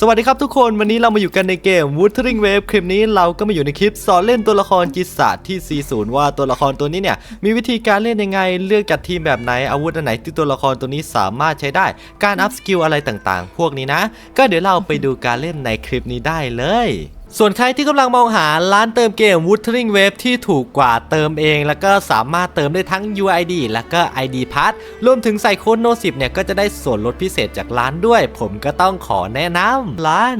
สวัสดีครับทุกคนวันนี้เรามาอยู่กันในเกม Wuthering Wave คลิปนี้เราก็มาอยู่ในคลิปสอนเล่นตัวละครจิตศาสตร์ที่ 40 ว่าตัวละครตัวนี้เนี่ยมีวิธีการเล่นยังไง เลือกจัดทีมแบบไหนอาวุธอันไหนที่ตัวละครตัวนี้สามารถใช้ได้ การอัพสกิลอะไรต่างๆ พวกนี้นะ ก็เดี๋ยวเราไปดูการเล่นในคลิปนี้ได้เลย ส่วนใครที่กำลังมองหาร้านเติมเกม Wuthering Wave ที่ถูกกว่าเติมเอง แล้วก็สามารถเติมได้ทั้ง UID แล้วก็ ID Pass รวมถึงใส่โค้ดโน10เนี่ยก็จะได้ส่วนลดพิเศษจากร้านด้วย ผมก็ต้องขอแนะนำร้าน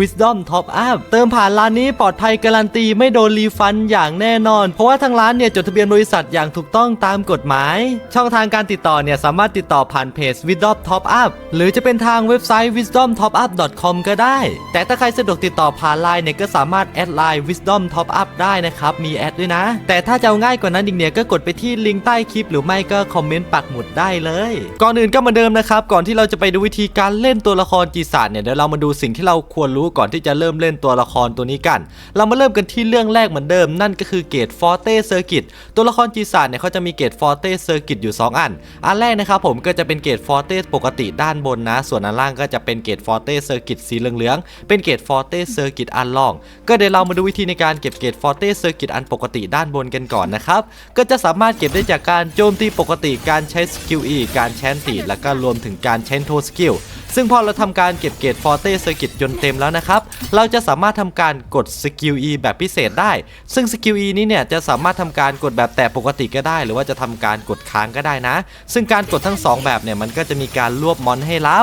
Wisdom Top Up เติมผ่านร้านนี้ปลอดภัยการันตีไม่โดนรีฟันอย่างแน่นอน เพราะว่าทางร้านเนี่ยจดทะเบียนบริษัทอย่างถูกต้องตามกฎหมาย ช่องทางการติดต่อเนี่ยสามารถติดต่อผ่านเพจ Wisdom Top Up หรือจะเป็นทางเว็บไซต์ wisdomtopup.com ก็ได้ แต่ถ้าใครสะดวกติดต่อผ่านไลน์เนี่ยก็สามารถแอดไลน์ Wisdom Top Up ได้นะครับ มีแอดด้วยนะ แต่ถ้าจะเอาง่ายกว่านั้นอีกเนี่ยก็กดไปที่ลิงก์ใต้คลิปหรือไม่ก็คอมเมนต์ปักหมุดได้เลย ก่อนอื่นก็เหมาเดิมนะครับก่อนที่เราจะไปดูวิธีการเล่นตัวละครจีศาสตร์เนี่ยเดี๋ยวเรามาดูสิ่งที่เราควรรู้ก่อนที่จะเริ่มเล่นตัวละครตัวนี้กัน เรามาเริ่มกันที่เรื่องแรกเหมือนเดิม นั่นก็คือเกตฟอร์เตเซอร์กิตตัวละครจีศาร์เนี่ยเขาจะมีเกตฟอร์เตเซอร์กิตอยู่ 2 อัน อันแรกนะครับผมก็จะเป็นเกตฟอร์เตปกติด้านบนนะ ส่วนอันล่างก็จะเป็นเกตฟอร์เตเซอร์กิตสีเหลืองๆเป็นเกตฟอร์เตเซอร์กิตอันล่อง ก็เดี๋ยวเรามาดูวิธีในการเก็บเกตฟอร์เตเซอร์กิตอันปกติด้านบนกันก่อนนะครับก็จะสามารถเก็บได้จากการโจมตีปกติการใช้สกิล E การแชนตีแล้วก็รวมถึงการใช้โทสกิล ซึ่งพอเราทำการเก็บเกรดฟอร์เต้เซอร์กิตจนเต็มแล้วนะครับ เราจะสามารถทำการกดสกิล E แบบพิเศษได้ ซึ่งสกิล E นี้เนี่ยจะสามารถทำการกดแบบแต่ปกติก็ได้ หรือว่าจะทำการกดค้างก็ได้นะ ซึ่งการกดทั้ง 2 แบบเนี่ยมันก็จะมีการรวบมอนให้เรา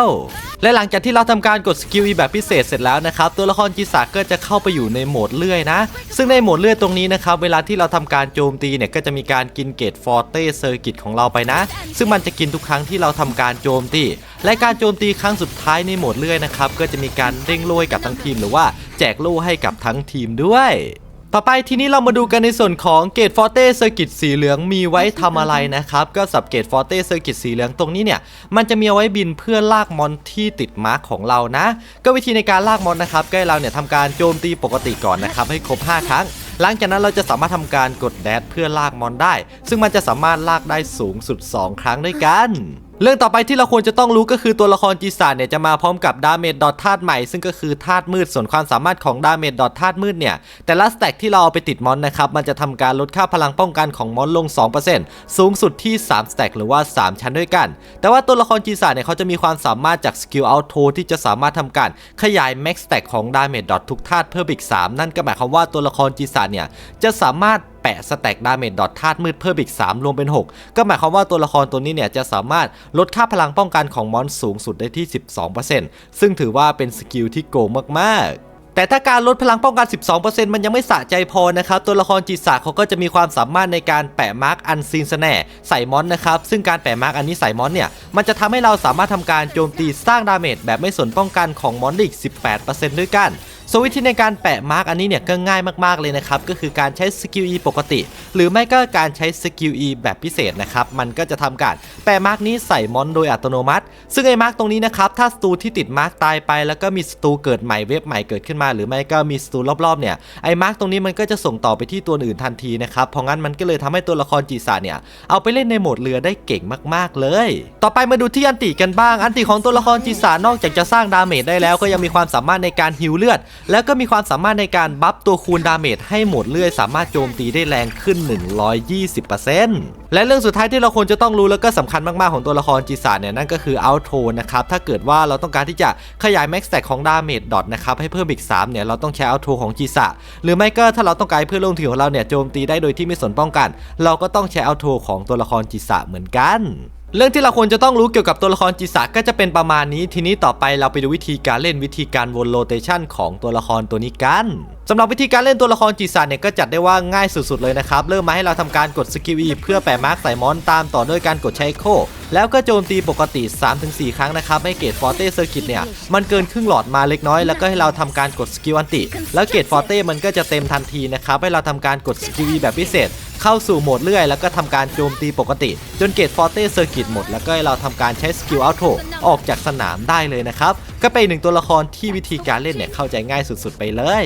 และหลังจากที่เราทำการกดสกิล E แบบพิเศษเสร็จแล้วนะครับ ตัวละครจีสาก็จะเข้าไปอยู่ในโหมดเลื่อยนะ ซึ่งในโหมดเลื่อยตรงนี้นะครับ เวลาที่เราทำการโจมตีเนี่ยก็จะมีการกินเกรดฟอร์เต้เซอร์กิตของเราไปนะ ซึ่งมันจะกินทุกครั้งที่เราทำการโจมตี และการโจมตีครั้งสุดท้ายในโหมดเลื่อยนะครับ ก็จะมีการเด้งโล่ให้กับทั้งทีม หรือว่าแจกโล่ให้กับทั้งทีมด้วยต่อไปทีนี้เรามาดูกันในส่วนของเกตฟอร์เตเซอร์กิตสีเหลืองมีไว้ทำอะไรนะครับ ก็สับเกตฟอร์เตเซอร์กิตสีเหลืองตรงนี้เนี่ย มันจะมีเอาไว้บินเพื่อลากมอนที่ติดมาร์คของเรานะ ก็วิธีในการลากมอนนะครับก็ให้เราเนี่ยทำการโจมตีปกติก่อนนะครับ ให้ครบ 5 ครั้ง หลังจากนั้นเราจะสามารถทำการกดแดดเพื่อลากมอนได้ ซึ่งมันจะสามารถลากได้สูงสุด 2 ครั้งด้วยกัน เรื่องต่อไปที่เราควรจะต้องรู้ก็คือตัวละครจีสานเนี่ยจะมาพร้อมกับดาเมจดอทธาตุใหม่ซึ่งก็คือธาตุมืดส่วนความสามารถของดาเมจดอทธาตุมืดเนี่ย แต่ละสแต็กที่เราเอาไปติดมอนนะครับ มันจะทำการลดค่าพลังป้องกันของมอนลง 2%สูงสุดที่ 3 สแต็กหรือว่า 3 ชั้นด้วยกัน แต่ว่าตัวละครจีสานเนี่ยเขาจะมีความสามารถจากสกิลอัลโทที่จะสามารถทำการขยายแม็กสแต็กของดาเมจดอททุกธาตุเพิ่มอีก 3 นั่นก็หมายความว่าตัวละครจีสานเนี่ยจะสามารถ แปะสแต็กดาเมจดอทธาตุมืดเพิ่มอีก 3 รวมเป็น 6 ก็หมายความว่าตัวละครตัวนี้เนี่ยจะสามารถลดค่าพลังป้องกันของมอนสูงสุดได้ที่ 12%ซึ่งถือว่าเป็นสกิลที่โกงมากๆแต่ถ้าการลดพลังป้องกัน 12%มันยังไม่สะใจพอนะครับ ตัวละครจิตศาสตร์เขาก็จะมีความสามารถในการแปะมาร์กอันซีนสแน่ใส่มอนนะครับ ซึ่งการแปะมาร์กอันนี้ใส่มอนเนี่ย มันจะทำให้เราสามารถทำการโจมตีสร้างดาเมจแบบไม่สนป้องกันของมอนได้อีก 18%ด้วยกัน ส่วนวิธีในการแปะมาร์กอันนี้เนี่ยก็ง่ายมากๆเลยนะครับก็คือการใช้สกิล E ปกติ หรือไม่ก็การใช้สกิล E แบบพิเศษนะครับมันก็จะทำการแปะมาร์กนี้ใส่มอนโดยอัตโนมัติ ซึ่งไอ้มาร์กตรงนี้นะครับถ้าสตูที่ติดมาร์กตายไปแล้วก็มีสตูเกิดใหม่เว็บใหม่เกิดขึ้นมา หรือไม่ก็มีสตูรอบๆเนี่ยไอ้มาร์กตรงนี้มันก็จะส่งต่อไปที่ตัวอื่นทันทีนะครับเพราะงั้นมันก็เลยทำให้ตัวละครจีสาเนี่ยเอาไปเล่นในโหมดเรือได้เก่งมาก ๆ เลย ต่อไปมาดูที่อันติกันบ้าง อันติของตัวละครจีสานอกจากจะสร้างดาเมจได้แล้วก็ยังมีความสามารถในการฮิวเลือดแล้วก็มีความสามารถในการบัฟตัวคูณดาเมจให้หมดเลื่อย สามารถโจมตีได้แรงขึ้น 120%และเรื่องสุดท้ายที่เราควรจะต้องรู้แล้วก็สำคัญมาก ๆ ของตัวละครจีสานเนี่ยนั่นก็คือเอาโทนะครับถ้าเกิดว่าเราต้องการที่จะขยายแม็กซ์แตกของดาเมจดอทนะครับให้เพิ่มอีก3เนี่ยเราต้องใช้เอาโทของจีสะหรือไม่ก็ถ้าเราต้องการเพื่อนร่วมทีมของเราเนี่ยโจมตีได้โดยที่ไม่สนป้องกัน เราก็ต้องใช้เอาโทของตัวละครจีสะเหมือนกัน เรื่องที่เราควรจะต้องรู้เกี่ยวกับตัวละครจิสาก็จะเป็นประมาณนี้ทีนี้ต่อไปเราไปดูวิธีการเล่นวิธีการวนโรเตชันของตัวละครตัวนี้กันสำหรับวิธีการเล่นตัวละครจิสาเนี่ยก็จัดได้ว่าง่ายสุดๆเลยนะครับเริ่มมาให้เราทำการกดสกิล E เพื่อแปะมาร์กใส่มอนตามต่อด้วยการกดใช้โค แล้วก็โจมตีปกติ 3-4 ครั้งนะครับให้เกตฟอร์เต้เซอร์กิตเนี่ยมันเกินครึ่งหลอดมาเล็กน้อย แล้วก็ให้เราทำการกดสกิลอันติ แล้วเกตฟอร์เต้มันก็จะเต็มทันทีนะครับให้เราทำการกดสกิล E แบบพิเศษ เข้าสู่โหมดเลื่อย แล้วก็ทำการโจมตีปกติ จนเกตฟอร์เต้เซอร์กิตหมด แล้วก็เราทำการใช้สกิลอัลโทออกจากสนามได้เลยนะครับ ก็เป็นหนึ่งตัวละครที่วิธีการเล่นเนี่ยเข้าใจง่ายสุดๆไปเลย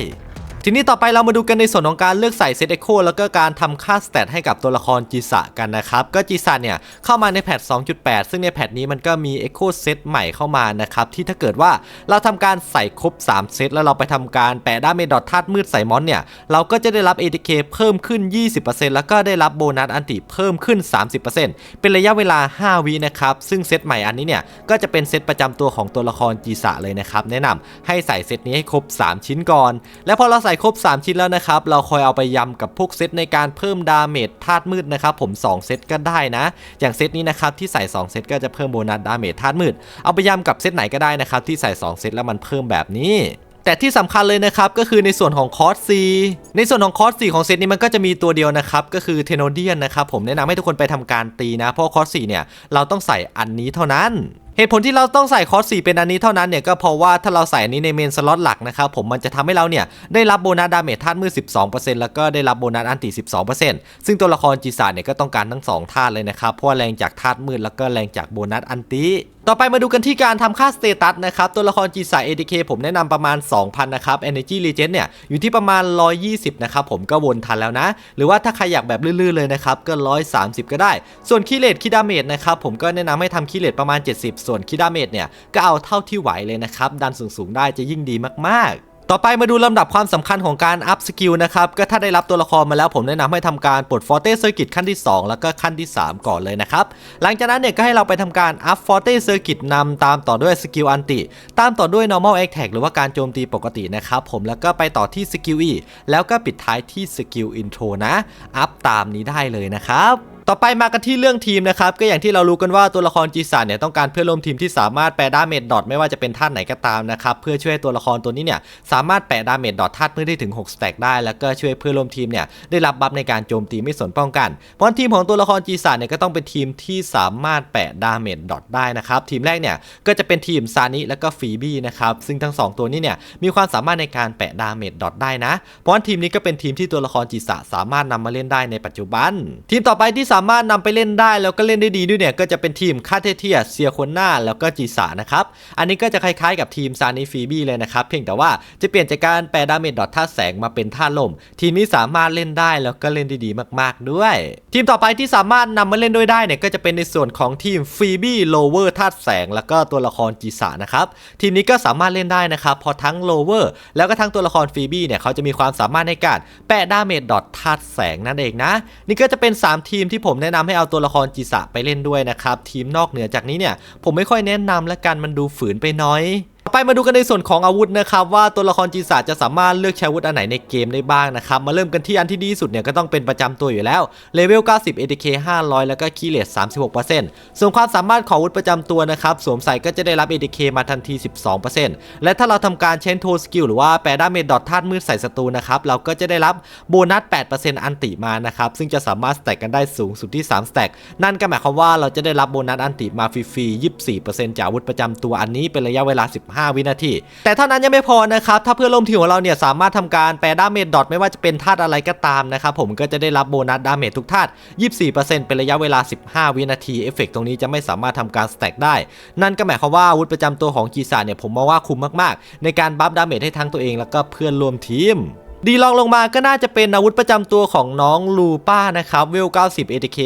ทีนี้ต่อไปเรามาดูกันในส่วนของการเลือกใส่เซตเอ็กโคแล้วก็การทำค่าสเตตให้กับตัวละครจีสะกันนะครับ ก็จีสะเนี่ยเข้ามาในแพท 2.8 ซึ่งในแพทนี้มันก็มี Echo เซตใหม่เข้ามานะครับที่ถ้าเกิดว่าเราทำการใส่ครบ 3 เซตแล้วเราไปทำการแปะด้าเมดอทธาตุมืดใส่มอนเนี่ยเราก็จะได้รับ ATK เพิ่มขึ้น 20%แล้วก็ได้รับโบนัสอันติเพิ่มขึ้น 30%เป็นระยะเวลา 5 วินะครับซึ่งเซตใหม่อันนี้เนี่ยก็จะเป็นเซตประจำตัวของตัวละครจีสะเลยนะครับแนะนำให้ใส่เซตนี้ให้ครบ 3 ชิ้นก่อน แล้วพอเราใส่ครบ 3 ชิ้นแล้วนะครับ เราคอยเอาไปยำกับพวกเซตในการเพิ่มดาเมจธาตุมืดนะครับผม 2 เซตก็ได้นะ อย่างเซตนี้นะครับที่ใส่ 2 เซตก็จะเพิ่มโบนัสดาเมจธาตุมืด เอาไปยำกับเซตไหนก็ได้นะครับที่ใส่ 2 เซตแล้วมันเพิ่มแบบนี้แต่ที่สำคัญเลยนะครับก็คือในส่วนของคอร์สซีในส่วนของคอร์สซีของเซตนี้มันก็จะมีตัวเดียวนะครับก็คือเทโนเดียนนะครับผมแนะนำให้ทุกคนไปทำการตีนะ เพราะคอร์สซีเนี่ยเราต้องใส่อันนี้เท่านั้น เหตุผลที่เราต้องใส่คอร์ส4เป็นอันนี้เท่านั้นเนี่ยก็เพราะว่าถ้าเราใส่อันนี้ในเมนสล็อตหลักนะครับผมมันจะทำให้เราเนี่ยได้รับโบนัสดาเมจธาตุมือ12%แล้วก็ได้รับโบนัสอันติ12%ซึ่งตัวละครจีสานเนี่ยก็ต้องการทั้ง2ธาตุเลยนะครับเพราะแรงจากธาตุมืดแล้วก็แรงจากโบนัสอันติต่อไปมาดูกันที่การทำค่าสเตตัสนะครับตัวละครจีสาย ADK ผมแนะนำประมาณ 2,000 นะครับ Energy Regen เนี่ยอยู่ที่ประมาณ 120 นะครับผมก็วนทันแล้วนะ หรือว่าถ้าใครอยากแบบลื่นๆเลยนะครับก็ 130 ก็ได้ ส่วนคีเลตคีดาเมจนะครับผมก็แนะนำให้ทำคีเลตประมาณ 70ส่วนคีดาเมจเนี่ยก็เอาเท่าที่ไหวเลยนะครับ ดันสูงๆได้จะยิ่งดีมากๆต่อไปมาดูลำดับความสำคัญของการอัพสกิลนะครับ ก็ถ้าได้รับตัวละครมาแล้วผมแนะนำให้ทำการปลดฟอร์เต้เซอร์กิตขั้นที่ 2 แล้วก็ขั้นที่ 3 ก่อนเลยนะครับ หลังจากนั้นเนี่ยก็ให้เราไปทำการอัพฟอร์เต้เซอร์กิตนำตามต่อด้วยสกิลอันติ ตามต่อด้วย normal attack หรือว่าการโจมตีปกตินะครับ ผมแล้วก็ไปต่อที่สกิล E แล้วก็ปิดท้ายที่สกิลอินโทรนะ อัพตามนี้ได้เลยนะครับ ต่อไปมากันที่เรื่องทีมนะครับก็อย่างที่เรารู้กันว่าตัวละครจีสันเนี่ยต้องการเพื่อนร่วมทีมที่สามารถแปลดาเมจดอทไม่ว่าจะเป็นท่าไหนก็ตามนะครับเพื่อช่วยให้ตัวละครตัวนี้เนี่ยสามารถแปลดาเมจดอทธาตุมือได้ถึง6สแต็กได้ แล้วก็ช่วยเพื่อนร่วมทีมเนี่ยได้รับบัฟในการโจมตีไม่สนป้องกันเพราะทีมของตัวละครจีสันเนี่ยก็ต้องเป็นทีมที่สามารถแปะดาเมจดอทได้นะครับทีมแรกเนี่ยก็จะเป็นทีมซานิแล้วก็ฟีบี้นะครับซึ่งทั้งสองตัวนี้เนี่ยมีความสามารถในการแปะดาเมจดอทได้นะเพราะทีมนี้ก็เป็นทีมที่ตัวละครจีสะสามารถนำมาเล่นได้ในปัจจุบัน ทีมต่อไปที่ามารถนำไปเล่นได้แล้วก็เล่นได้ดีด้วยเนี่ยก็จะเป็นทีมคาเทเทียเซียโคนนาแล้วก็จีสานะครับอันนี้ก็จะคล้ายๆกับทีมซานิฟีบี้เลยนะครับเพียงแต่ว่าจะเปลี่ยนจากการแปลดาเมจดอทท่าแสงมาเป็นท่าลม ทีมนี้สามารถเล่นได้แล้วก็เล่นได้ดีมากๆด้วย ทีมต่อไปที่สามารถนำมาเล่นด้วยได้เนี่ยก็จะเป็นในส่วนของทีมฟีบี้โลเวอร์ธาแสง แล้วก็ตัวละครจีสานะครับทีมนี้ก็สามารถเล่นได้นะครับพอทั้งโลเวอร์แล้วก็ทั้งตัวละครฟีบี้เนี่ยเขาจะมีความสามารถในการแปะดาเมจดอทธาแสงนั่นเองนะนี่ก็จะเป็น 3 ทีมที่ผมแนะนำให้เอาตัวละครจิสะไปเล่นด้วยนะครับ ทีมนอกเหนือจากนี้เนี่ย ผมไม่ค่อยแนะนำและกันมันดูฝืนไปน้อย ไปมาดูกันในส่วนของอาวุธนะครับว่าตัวละครจีสาจะสามารถเลือกใช้อาวุธอันไหนในเกมได้บ้างนะครับมาเริ่มกันที่อันที่ดีสุดเนี่ยก็ต้องเป็นประจำตัวอยู่แล้วเลเวล 90 ATK 500 แล้วก็คีเลส36%ส่วนความสามารถของอาวุธประจำตัวนะครับสวมใส่ก็จะได้รับ ATK มาทันที 12%และถ้าเราทำการเชนโทสกิลหรือว่าแปลด้าเมดดอทธาตุมืดใส่ศัตรูนะครับเราก็จะได้รับโบนัส 8%อันติมานะครับซึ่งจะสามารถสแต็กกันได้สูงสุดที่3สแต็กนั่นก็หมายความว่าเราจะได้รับโบนัสอันติมาฟรีๆ24%จากอาวุธประจำตัวอันนี้เป็นระยะเวลา15วินาที แต่เท่านั้นยังไม่พอนะครับ ถ้าเพื่อนร่วมทีมของเราเนี่ยสามารถทำการแปลดาเมจดอทไม่ว่าจะเป็นธาตุอะไรก็ตามนะครับผมก็จะได้รับโบนัสดาเมจทุกธาตุ 24%เป็นระยะเวลา 15 วินาทีเอฟเฟกตรงนี้จะไม่สามารถทำการสแต็กได้ นั่นก็หมายความว่าอาวุธประจำตัวของกีซาเนี่ยผมมองว่าคุ้มมากๆ ในการบัฟดาเมจให้ทั้งตัวเองแล้วก็เพื่อนร่วมทีม ดีลองลงมาก็น่าจะเป็นอาวุธประจำตัวของน้องลูป้านะครับเวล 90 ATK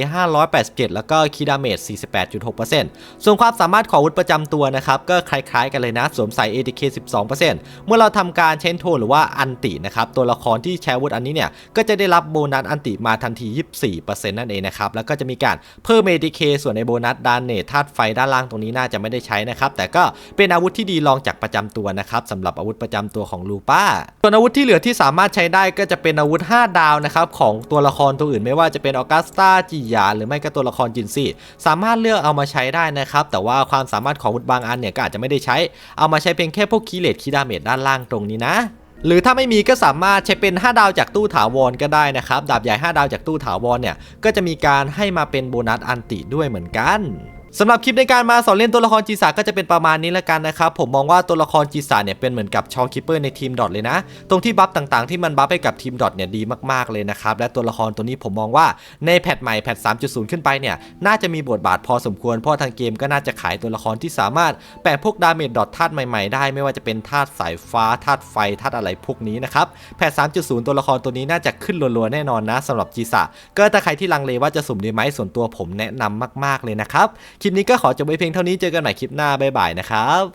587 แล้วก็คีดาเมจ48.6%ส่วนความสามารถของอาวุธประจำตัวนะครับ ก็คล้ายๆกันเลยนะ สวมใส่ ATK 12%เมื่อเราทำการเชนโทหรือว่าอันตินะครับ ตัวละครที่ใช้อาวุธอันนี้เนี่ย ก็จะได้รับโบนัสอันติมาทันที 24%นั่นเองนะครับ แล้วก็จะมีการเพิ่ม ATK ส่วนในโบนัสดานเนทธาตุไฟด้านล่างตรงนี้น่าจะไม่ได้ใช้นะครับแต่ก็เป็นอาวุธที่ดีรองจากประจำตัวนะครับสำหรับอาวุธประจำตัวของลูป้าส่วนอาวุธที่เหลือที่สามารถใช้ได้ก็จะเป็นอาวุธ 5 ดาวนะครับของตัวละครตัวอื่นไม่ว่าจะเป็นออกัสตาจิยาหรือไม่ก็ตัวละครจินซี่สามารถเลือกเอามาใช้ได้นะครับแต่ว่าความสามารถของอาวุธบางอันเนี่ยก็อาจจะไม่ได้ใช้ เอามาใช้เพียงแค่พวกคีเลตคีดาเมจด้านล่างตรงนี้นะหรือถ้าไม่มีก็สามารถใช้เป็น 5 ดาวจากตู้ถาวรก็ได้นะครับ ดาบใหญ่ 5 ดาวจากตู้ถาวรเนี่ย ก็จะมีการให้มาเป็นโบนัสอันติด้วยเหมือนกัน สำหรับคลิปในการมาสอนเล่นตัวละครจีสาก็จะเป็นประมาณนี้ละกันนะครับผมมองว่าตัวละครจีสาเนี่ยเป็นเหมือนกับชอคิปเปอร์ในทีมดอทเลยนะ ตรงที่บัฟต่างๆที่มันบัฟให้กับทีมดอทเนี่ยดีมากๆเลยนะครับและตัวละครตัวนี้ผมมองว่าในแพทใหม่แพท3.0 ขึ้นไปเนี่ยน่าจะมีบทบาทพอสมควรเพราะทางเกมก็น่าจะขายตัวละครที่สามารถแปะพวกดาเมจดอทธาตุใหม่ๆได้ ไม่ว่าจะเป็นธาตุสายฟ้าธาตุไฟธาตุอะไรพวกนี้นะครับแพท3.0 ตัวละครตัวนี้น่าจะขึ้นรัวๆแน่นอนนะสำหรับจีสาก็ถ้าใครที่ลังเลว่าจะสุ่มดีไหมส่วนตัวผมแนะนำมาก ๆเลยนะครับคลิปนี้ก็ขอจบไว้เพียงเท่านี้เจอกันใหม่คลิปหน้าบ๊ายบายนะครับ